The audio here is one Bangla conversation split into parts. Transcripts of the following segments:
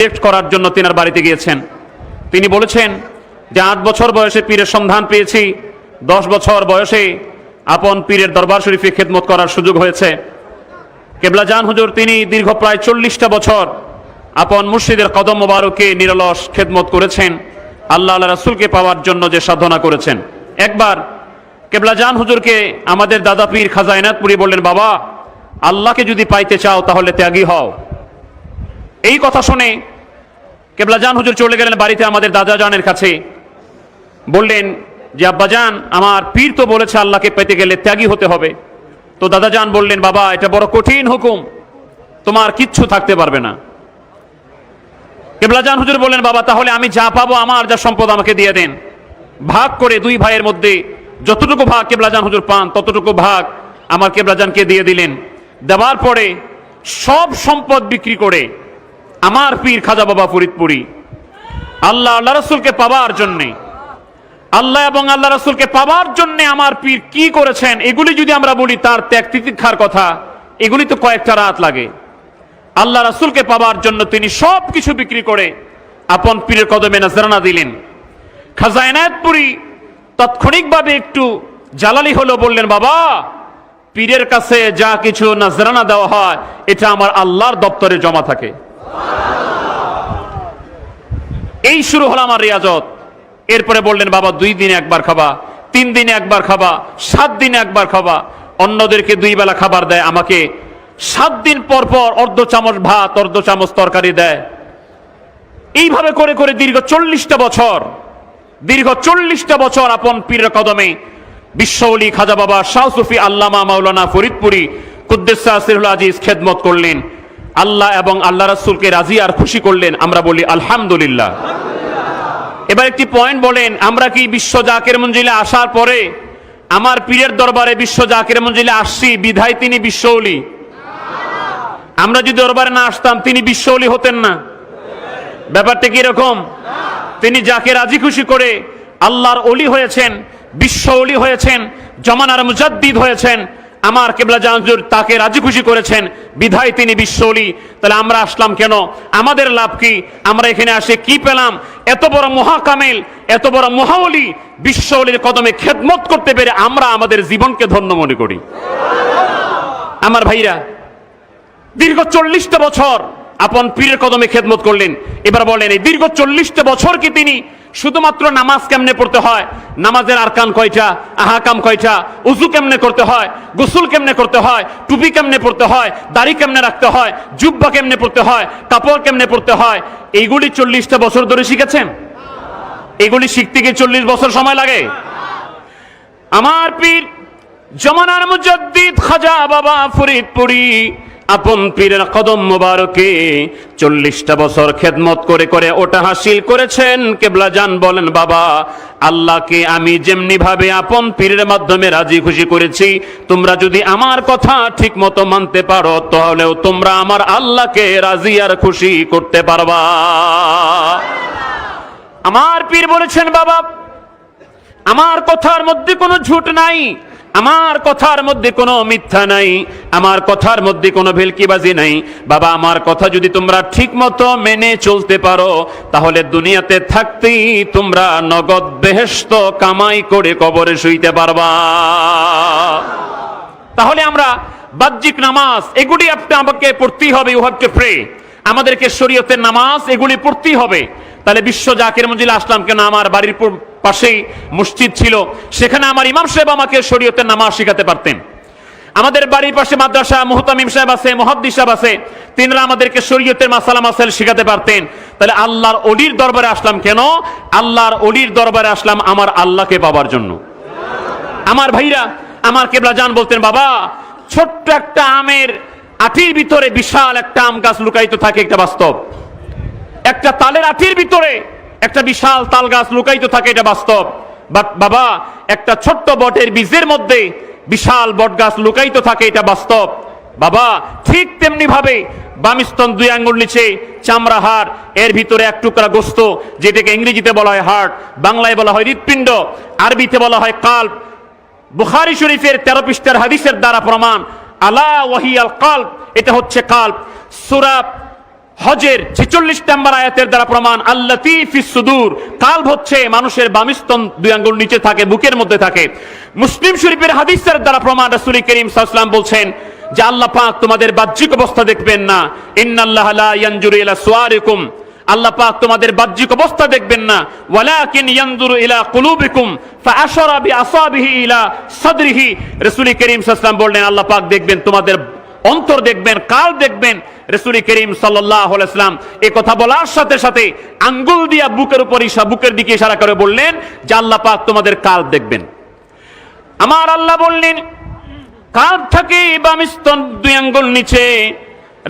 টেক্ট করার জন্য তিনার বাড়িতে গিয়েছেন। তিনি বলেছেন, যে আট বছর বয়সে পীরের সন্ধান পেয়েছি, দশ বছর বয়সে আপন পীরের দরবার শরীফে খেদমত করার সুযোগ হয়েছে। কেবলা জান হুজুর, তিনি দীর্ঘ প্রায় চল্লিশটা বছর আপন মুর্শিদের কদম মোবারকে নিরলস খেদমত করেছেন, আল্লাহ আল্লাহ রাসুলকে পাওয়ার জন্য যে সাধনা করেছেন। একবার কেবলা জান হুজুরকে আমাদের দাদা পীর খাজা এনায়তপুরি বললেন, বাবা, আল্লাহকে যদি পাইতে চাও তাহলে ত্যাগী হও। এই কথা শুনে কেবলা জান হুজুর চলে গেলেন বাড়িতে আমাদের দাদা জানের কাছে। বললেন যে, আব্বাজান, আমার পীর তো বলেছে আল্লাহকে পেতে গেলে ত্যাগী হতে হবে। তো দাদাজান বললেন, বাবা, এটা বড় কঠিন হুকুম। তোমার কিচ্ছু থাকতে পারবে না। কেবলাজান হুজুর বললেন, বাবা, তাহলে আমি যা পাবো, আমার যা সম্পদ আমাকে দিয়ে দেন। ভাগ করে দুই ভাইয়ের মধ্যে যতটুকু ভাগ কেবলাজান হুজুর পান, ততটুকু ভাগ আমার কেবলাজানকে দিয়ে দিলেন। দেওয়ার পরে সব সম্পদ বিক্রি করে আমার পীর খাজা বাবা ফরিদপুরি। আল্লাহ আল্লাহ রসুলকে পাবার জন্যে। আল্লাহ এবং আল্লাহ রসুলকে পাবার জন্য আমার পীর কি করেছেন, এগুলি যদি আমরা বলি, তার ত্যাগ তিতিক্ষার কথা, এগুলি তো কয়েকটা রাত লাগে। আল্লাহ রসুলকে পাবার জন্য তিনি সব কিছু বিক্রি করে আপন পীরের কদমে নাজরানা দিলেন। খাজা এনায়তপুরি তাৎক্ষণিকভাবে একটু জালালি হলো, বললেন, বাবা, পীরের কাছে যা কিছু নাজরানা দেওয়া হয়, এটা আমার আল্লাহর দপ্তরে জমা থাকে। এই শুরু হলো আমার রিয়াজত। এরপরে বললেন, বাবা, দুই দিনে একবার খাবা, তিন দিনে একবার খাবা, সাত দিনে একবার খাবা। অন্যদেরকে দুই বেলা খাবার দেয়, আমাকে সাত দিন পর পর অর্ধ চামচ ভাত, অর্ধ চামচ তরকারি দেয়। এইভাবে করে করে দীর্ঘ চল্লিশটা বছর, দীর্ঘ চল্লিশটা বছর আপন পীর কদমে বিশ্বলি খাজা বাবা শাহ সুফি আল্লামা মাওলানা ফরিদপুরি সিরুল আজিজ খেদমত করলেন। আল্লাহ এবং আল্লাহ রাসূলকে রাজি আর খুশি করলেন, আমরা বলি আলহামদুলিল্লাহ। এবার একটি পয়েন্ট বলেন, আমরা কি বিশ্ব জাকের মঞ্জিলে আসার পরে আমার পীরের দরবারে বিশ্ব জাকের মঞ্জিলে আসছি, বিধায় তিনি বিশ্বলি আমরা যদি দরবারে না আসতাম, তিনি বিশ্বলি হতেন না। ব্যাপারটা কি রকম তিনি যাকে রাজি খুশি করে আল্লাহর অলি হয়েছেন, বিশ্ব অলি হয়েছেন, জমানার মুজাদ্দিদ হয়েছেন আমার কেবলা জাহাজুর তাকে রাজি খুশি করেছেন। বিধায় তিনি বিশ্ব অলি তাহলে আমরা আসলাম কেন? আমাদের লাভ কি? আমরা এখানে আসে কি পেলাম? এত বড় মহাকামেল, এত বড় মহাওলি বিশ্ব অলির কদমে খেদমত করতে পেরে আমরা আমাদের জীবনকে ধন্য মনে করি। আমার ভাইরা, দীর্ঘ চল্লিশটা বছর আপন পীরের কদমে খেদমত করলেন। এবার বলেন, এই দীর্ঘ চল্লিশটা বছর কি তিনি শুধুমাত্র নামাজ কেমনে পড়তে হয়? নামাজের আরকান কয়টা? আহাকাম কয়টা? উজু কেমনে করতে হয়? গোসল কেমনে করতে হয়? টুপি কেমনে পড়তে হয়? দাড়ি কেমনে রাখতে হয়? জুব্বা কেমনে পড়তে হয়? কাপড় কেমনে পড়তে হয়? এইগুলি চল্লিশটা বছর ধরে শিখেছেন? এগুলি শিখতে গিয়ে চল্লিশ বছর সময় লাগে? আমার পীর জমানার মুজাদ্দিদ খাজা বাবা ফরিদপুরি আপন পীরের কদম মোবারকে চল্লিশটা বছর খেদমত করে করে ওটা হাসিল করেছেন কেবলা যান বলেন, বাবা, আল্লাহকে আমি যেমনি ভাবে আপন পীরের মাধ্যমে রাজি খুশি করেছি, তোমরা যদি আমার কথা ঠিক মতো মানতে পারো, তাহলেও তোমরা আমার আল্লাহকে রাজি আর খুশি করতে পারবা। আমার পীর বলেছেন, বাবা, আমার কথার মধ্যে কোনো ঝুট নাই। আমার কথার মধ্যে কোনো মিথ্যা নাই, আমার কথার মধ্যে কোনো ভেলকিবাজি নাই। বাবা, আমার কথা যদি তোমরা ঠিক মতো মেনে চলতে পারো, তাহলে দুনিয়াতে থাকতেই তোমরা নগদ বেহেস্ত কামাই করে কবরে শুইতে পারবা। তাহলে আমরা বাহ্যিক নামাজ, এগুলি আপনি আমাকে পড়তেই হবে ইউ হ্যাভ প্রে আমাদেরকে শরীয়তের নামাজ এগুলি পড়তেই হবে। তাহলে বিশ্ব জাকের মঞ্জিলে আসলাম কেন? আমার বাড়ির পাশেই মসজিদ ছিল। সেখানে আমার ইমাম সাহেব আমাকে শরীয়তের নামাজ শেখাতে পারতেন। আমাদের বাড়ির পাশে মাদ্রাসা, মুহতামিম সাহেব আছে, মহাদ্দিস সাহেব আছে, তিনরা আমাদেরকে শরীয়তের মাসালা মাসাইল শেখাতে পারতেন। তাহলে আল্লাহর অলির দরবারে আসলাম কেন? আল্লাহর অলির দরবারে আসলাম আমার আল্লাহকে পাবার জন্য। আমার ভাইরা, আমার কেবলা জান বলতেন, বাবা, ছোট্ট একটা আমের আটির ভিতরে বিশাল একটা আম গাছ লুকায়িত থাকে, একটা বাস্তব। একটা তালের আটির ভিতরে একটা বিশাল তাল গাছ লুকাইতে থাকে, এটা বাস্তব। বাট বাবা, একটা ছোট্ট বটের বীজের মধ্যে বিশাল বট গাছ লুকায়িত থাকে, এটা বাস্তব। বাবা, ঠিক তেমনি ভাবে বামিস্তন দুই আঙ্গুল নিচে চামড়া হাড়, এর ভিতরে এক টুকরা গোস্ত, যেটাকে ইংরেজিতে বলা হয় হার্ট বাংলায় বলা হয় হৃৎপিণ্ড, আরবিতে বলা হয় কাল্প। বুখারি শরীফের তেরো পৃষ্ঠার হাদিসের দ্বারা প্রমাণ, আলা ওয়াহি আল কাল্প, এটা হচ্ছে কাল্প। সুরাব হজের ছেচল্লিশ নাম্বার আয়াতের দ্বারা প্রমাণ আল্লাহ সুদূর। কাল হচ্ছে মানুষের বামিস্তন দুই আঙ্গুল নিচে থাকে, বুকের মধ্যে থাকে। মুসলিম শরীফের হাদিসের দ্বারা প্রমাণ, রাসূল করিম সাল্লাম বলছেন যে আল্লাহ পাক তোমাদের বাহ্যিক অবস্থা দেখবেন না। ইন্নাল্লাহ আল্লাহ পাক তোমাদের বাহ্যিক অবস্থা দেখবেন না। ওয়ালাকিন ইয়ানজুরু ইলা কুলুবিকুম। ফাআশারা বিআসাবিহি ইলা সাদরিহি। রাসূল করিম সাল্লাম বললেন, আল্লাহ পাক দেখবেন তোমাদের অন্তর দেখবেন, কাল দেখবেন রসুল করিম সাল্লাম এ কথা বলার সাথে সাথে আঙ্গুল দিয়া বুকের উপর ইসা বুকের দিকে ইশারা করে বললেন, যে আল্লাহ পাক তোমাদের কাল দেখবেন। আমার আল্লাহ বললেন, কাল থাকে বামিস্তন দুই আঙ্গুল নিচে।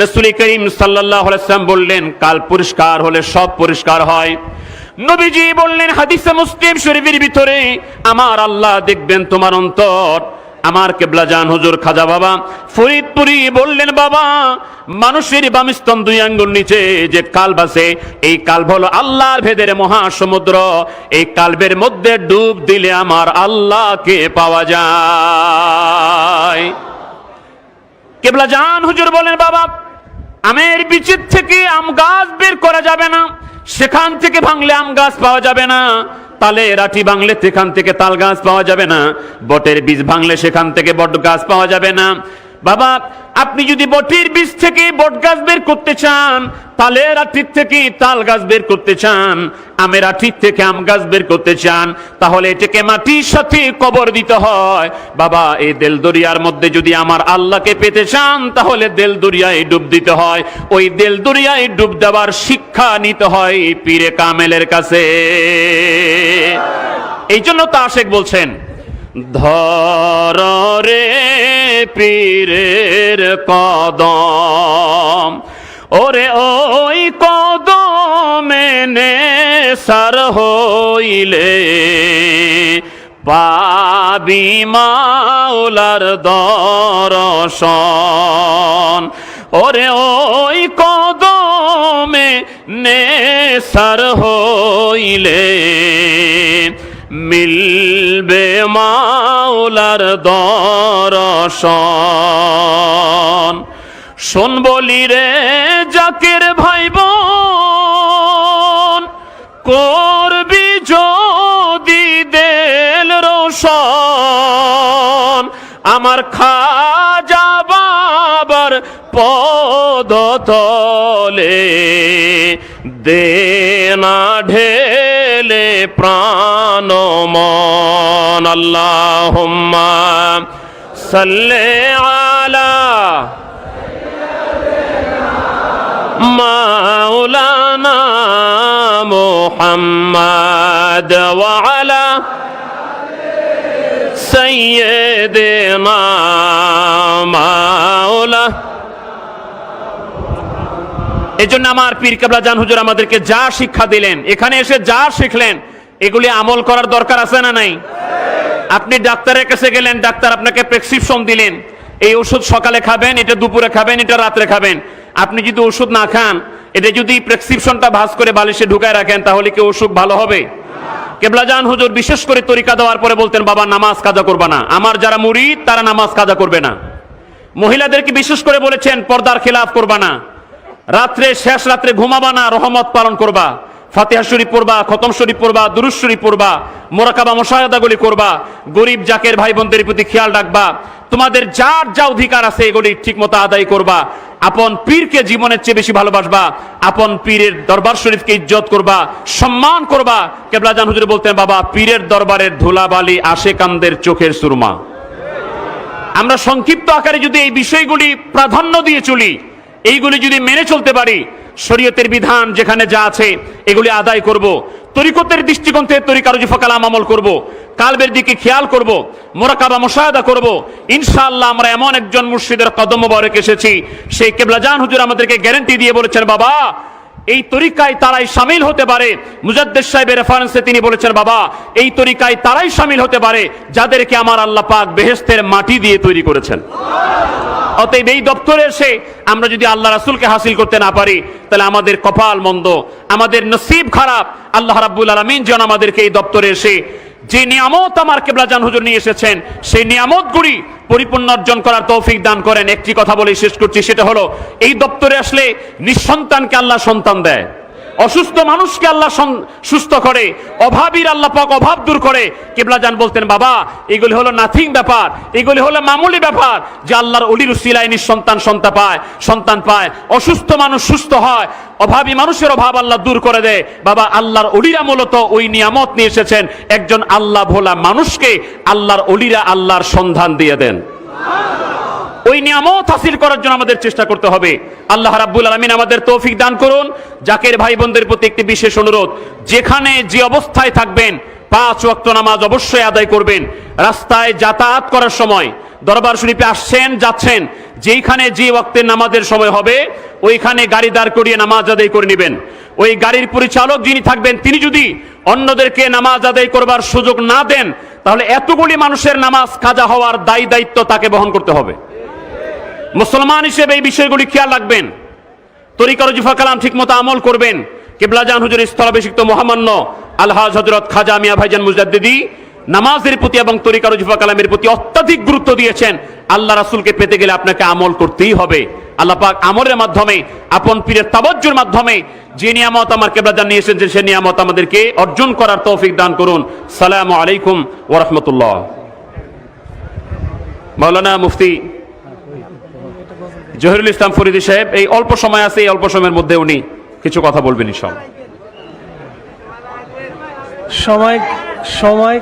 রসুল করিম সাল্লাম বললেন, কাল পরিষ্কার হলে সব পরিষ্কার হয়। নবীজি বললেন, হাদিসে মুসলিম শরীফের ভিতরে আমার আল্লাহ দেখবেন তোমার অন্তর। আমার কেবলা জান হুজুর খাজা বাবা। ফরিদপুরি বললেন, বাবা, মানুষের বামিস্তন দুই আঙ্গুল নিচে যে কাল বাসে এই কাল হলো আল্লাহর ভেদের মহাসমুদ্র। এই কালবের মধ্যে ডুব দিলে আমার আল্লাহকে পাওয়া যায়। কেবলা জান হুজুর বলেন, বাবা, আমের বিচিত থেকে আম গাছ বের করা যাবে না। সেখান থেকে ভাঙলে আম গাছ পাওয়া যাবে না। তালে রাঠি ভাঙলে সেখান থেকে তাল গাছ পাওয়া যাবে না। বটের বীজ ভাঙলে সেখান থেকে বট গাছ পাওয়া যাবে না। বাবা, আপনি যদি বটির বীজ থেকে বট গাছ বের করতে চান তালের আঠির থেকে তাল গাছ বের করতে চান, আমের আঠির থেকে আম গাছ বের করতে চান, তাহলে এটাকে মাটির সাথে কবর দিতে হয়। বাবা, এই দেল দরিয়ার মধ্যে যদি আমার আল্লাহকে পেতে চান, তাহলে দেল দরিয়ায় ডুব দিতে হয়। ওই দেল দরিয়ায় ডুব দেওয়ার শিক্ষা নিতে হয় পীরে কামেলের কাছে। এই জন্য তা আশেক বলছেন ধর রে পীরের কদম। ওরে ওই কদমে সার হইলে, পাবি মাওলার দর্শন। ওরে ওই কদমে সার হইলে মিলবে মাওলার দর্শন। শোন বলি রে জাকের ভাই বোন করবি যদি দেল রোশন। আমার খাজা বাবার পদতলে দেনা ঢেলে প্রাণ মন আল্লাহ সাল্লে আলা মাওলানা মোহাম্মদ সৈয়দনা মাওলা এজন্য আমার পীর কেবলা জান হুজুর আমাদেরকে যা শিক্ষা দিলেন, এখানে এসে যা শিখলেন, এগুলি আমল করার দরকার আছে না নাই? আপনি ডাক্তারের কাছে গেলেন, ডাক্তার আপনাকে প্রেসক্রিপশন দিলেন, এই ওষুধ সকালে খাবেন, এটা দুপুরে খাবেন, এটা রাত্রে খাবেন। আপনি যদি ওষুধ না খান, এটা যদি প্রেসক্রিপশনটা ভাস করে বালিশে ঢুকায় রাখেন, তাহলে কি অসুখ ভালো হবে? কেবলাজান হুজুর বিশেষ করে তরিকা দেওয়ার পরে বলতেন, বাবা, নামাজ কাজা করবে না। আমার যারা মুরিদ, তারা নামাজ কাজা করবে না। মহিলাদেরকে বিশেষ করে বলেছেন, পর্দার খেলাফ করবা না। রাত্রে, শেষ রাত্রে ঘুমাবা না, রহমত পালন করবা। ফাতিহা শরীফ পড়বা, খতম শরীফ পড়বা দুরুজ শরীফ পড়বা, মোরাকাবা মোশাহেদাগুলি করবা, গরিব, জাকের ভাই বোনদের প্রতি খেয়াল রাখবা। তোমাদের যার যা অধিকার আছে এগুলি ঠিক মতো আদায় করবা। আপন পীরকে জীবনের চেয়ে বেশি ভালোবাসবা, আপন পীরের দরবার শরীফকে ইজ্জত করবা, সম্মান করবা। কেবলা জান হুজুর বলতেন, বাবা, পীরের দরবারের ধুলাবালি আশে কান্দের চোখের সুরমা। আমরা সংক্ষিপ্ত আকারে যদি এই বিষয়গুলি প্রাধান্য দিয়ে চলি এইগুলি যদি মেনে চলতে পারি, শরীয়তের বিধান যেখানে যা আছে, এগুলি আদায় করব। তরিকতের দৃষ্টিকোণ থেকে তরিকারুজি ফকালাম আমল করব। কালবের দিকে খেয়াল করব, মোরাকাবা মোশাহাদা করব। ইনশাআল্লাহ আমরা এমন একজন মুর্শিদের কদম মোবারক এসেছি, সেই কেবলাজান হুজুর আমাদেরকে গ্যারেন্টি দিয়ে বলেছেন, বাবা, এই তরিকায় তারাই সামিল হতে পারে। মুজাদ্দেদ সাহেবের রেফারেন্সে তিনি বলেছেন, বাবা, এই তরিকায় তারাই সামিল হতে পারে, যাদেরকে আমার আল্লাহ পাক বেহেস্তের মাটি দিয়ে তৈরি করেছেন। অতএব এই দপ্তরে এসে আমরা যদি আল্লাহ রাসুলকে হাসিল করতে না পারি, তাহলে আমাদের কপাল মন্দ, আমাদের নসিব খারাপ। আল্লাহ রাব্বুল আলমিন যেন আমাদেরকে এই দপ্তরে এসে যে নিয়ামত আমার কেবলাজান হুজুর নিয়ে এসেছেন, সেই নিয়ামতগুলি পরিপূর্ণ অর্জন করার তৌফিক দান করেন। একটি কথা বলে শেষ করছি, সেটা হলো, এই দপ্তরে আসলে নিঃসন্তানকে আল্লাহ সন্তান দেয়। অসুস্থ মানুষকে আল্লাহ সুস্থ করে, অভাবীর আল্লাহ পাক অভাব দূর করে। কেবলাজান বলতেন, বাবা, এগুলি হলো নাথিং ব্যাপার, এগুলি হলো মামুলি ব্যাপার যে আল্লাহর অলির উসিলায় নিঃসন্তান সন্তান পায় সন্তান পায়। অসুস্থ মানুষ সুস্থ হয়, অভাবী মানুষের অভাব আল্লাহ দূর করে দেয়। বাবা, আল্লাহর অলিরা মূলত ওই নিয়ামত নিয়ে এসেছেন, একজন আল্লাহ ভোলা মানুষকে আল্লাহর অলিরা আল্লাহর সন্ধান দিয়ে দেন। ওই নিয়ামত হাসিল করার জন্য আমাদের চেষ্টা করতে হবে। আল্লাহ রাব্বুল আলমিন আমাদের তৌফিক দান করুন। জাকের ভাই বোনদের প্রতি একটি বিশেষ অনুরোধ, যেখানে যে অবস্থায় থাকবেন, পাঁচ ওয়াক্ত নামাজ অবশ্যই আদায় করবেন। রাস্তায় যাতায়াত করার সময় দরবার শরীফে আসছেন, যাচ্ছেন, যেইখানে যে ওয়াক্তের নামাজের সময় হবে, ওইখানে গাড়ি দাঁড় করিয়ে নামাজ আদায় করে নেবেন। ওই গাড়ির পরিচালক যিনি থাকবেন, তিনি যদি অন্যদেরকে নামাজ আদায় করবার সুযোগ না দেন, তাহলে এতগুলি মানুষের নামাজ কাজা হওয়ার দায়ী দায়িত্ব তাকে বহন করতে হবে। মুসলমান হিসেবে এই বিষয়গুলি খেয়াল রাখবেন। তরিকার জিফা কালাম ঠিক মতো আমল করবেন। কেবলাজান হুজুর স্থলাভিষিক্ত মহামান্য আলহাজ হজরত খাজা মিয়া ভাইজান মুজাদ্দিদি নামাজের প্রতি এবং তরিকার জিফা কালামের প্রতি অত্যাধিক গুরুত্ব দিয়েছেন। আল্লাহ রাসুলকে পেতে গেলে আপনাকে আমল করতেই হবে। আল্লাহ পাক আমলের মাধ্যমে, আপন পীরের তাবজ্জুর মাধ্যমে যে নিয়ামত আমার কেবলাজান নিয়ে এসেছেন, সে নিয়ামত আমাদেরকে অর্জন করার তৌফিক দান করুন। সালাম আলাইকুম ওরহমতুল্লাহ মাওলানা মুফতি জহিরুল ইসলাম ফরিদি সাহেব, এই অল্প সময় আছে, এই অল্প সময়ের মধ্যে উনি কিছু কথা বলবেন সব সময় সময়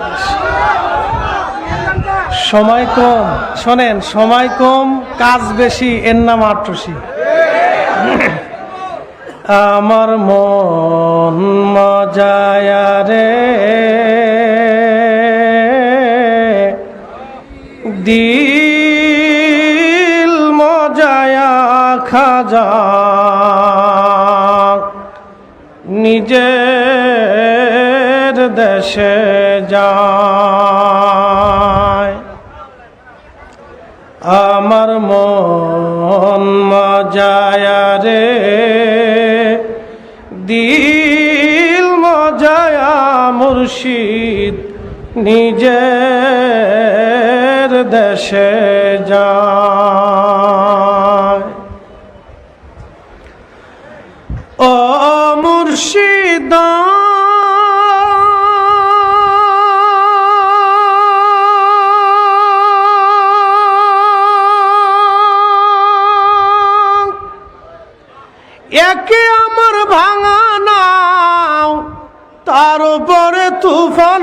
সময় কম। শোনেন, সময় কম, কাজ বেশি, এর নাম আট্রসি। আমার মন মজায়া রে। দিল খাজা নিজের দেশে যায়। আমার মন মজায়া রে। দিল মজায়া মুর্শিদ। নিজের দেশে ও মুর্শিদ। একে আমার ভাঙা নাও তার উপরে তুফান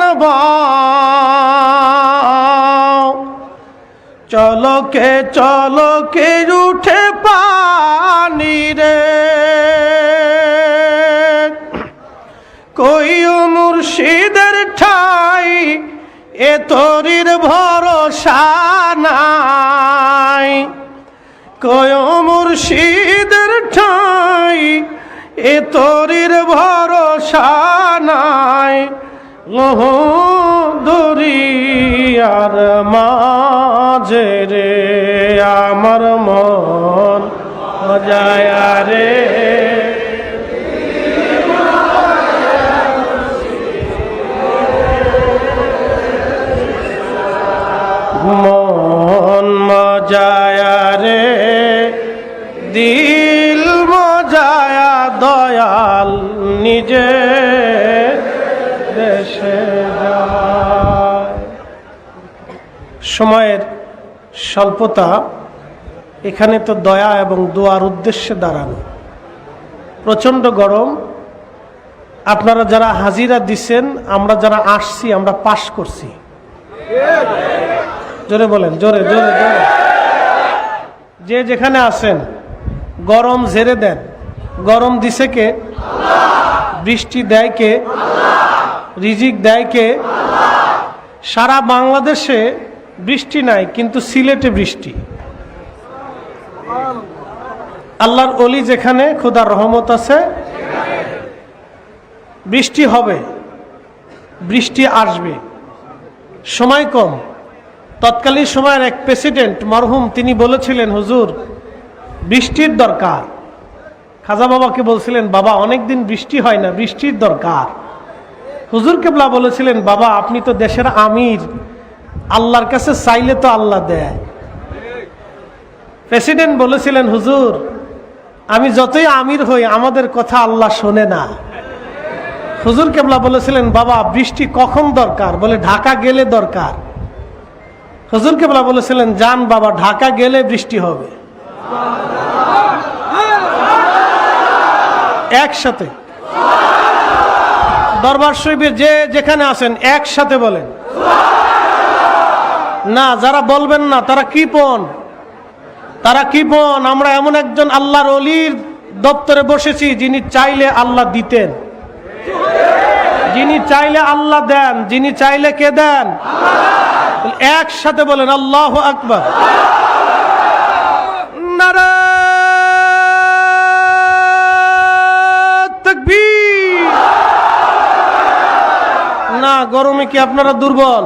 চলকে চলকে মুর্শিদের ঠাই, এ তরির ভরসা নাই। কয় মুর্শিদের ঠাই, এ তরির ভরসা নাই। ওহ দরিয়ার মাঝে রে, আমার মন মজায় রে। স্বল্পতা এখানে তো দয়া এবং দোয়ার উদ্দেশ্যে দাঁড়ানো। প্রচণ্ড গরম। আপনারা যারা হাজিরা দিচ্ছেন আমরা যারা আসছি, আমরা পাশ করছি। জোরে বলেন, জোরে জোরে জোরে। যে যেখানে আছেন, গরম ঝেড়ে দেন। গরম দিছে কে? বৃষ্টি দেয় কে? রিজিক দেয় কে? সারা বাংলাদেশে বৃষ্টি নাই, কিন্তু সিলেটে বৃষ্টি। আল্লাহর অলি যেখানে, খোদার রহমত আছে। বৃষ্টি হবে, বৃষ্টি আসবে। সময় কম। তৎকালীন সময়ের এক প্রেসিডেন্ট মরহুম, তিনি বলেছিলেন, হুজুর, বৃষ্টির দরকার। খাজা বাবাকে বলছিলেন, বাবা অনেক দিন বৃষ্টি হয় না, বৃষ্টির দরকার। হুজুর কেবলা বলেছিলেন, বাবা, আপনি তো দেশের আমির। আল্লাহর কাছে চাইলে তো আল্লাহ দেয়। প্রেসিডেন্ট বলেছিলেন, হুজুর, আমি যতই আমির হই, আমাদের কথা আল্লাহ শোনে না। হুজুর কেবলা বলেছিলেন, বাবা, বৃষ্টি কখন দরকার? বলে, ঢাকা গেলে দরকার। হুজুর কেবলা বলেছিলেন, যান বাবা, ঢাকা গেলে বৃষ্টি হবে। একসাথে। দরবার শরীফে যে যেখানে আছেন, একসাথে বলেন। না, যারা বলবেন না, তারা কৃপণ তারা কৃপণ আমরা এমন একজন আল্লাহর অলির দপ্তরে বসেছি, যিনি চাইলে আল্লাহ দিতেন। যিনি চাইলে আল্লাহ দেন, যিনি চাইলে কে দেন? একসাথে বলেন, আল্লাহ আকবর। না, গরমে কি আপনারা দুর্বল?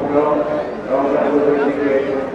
no, no, that was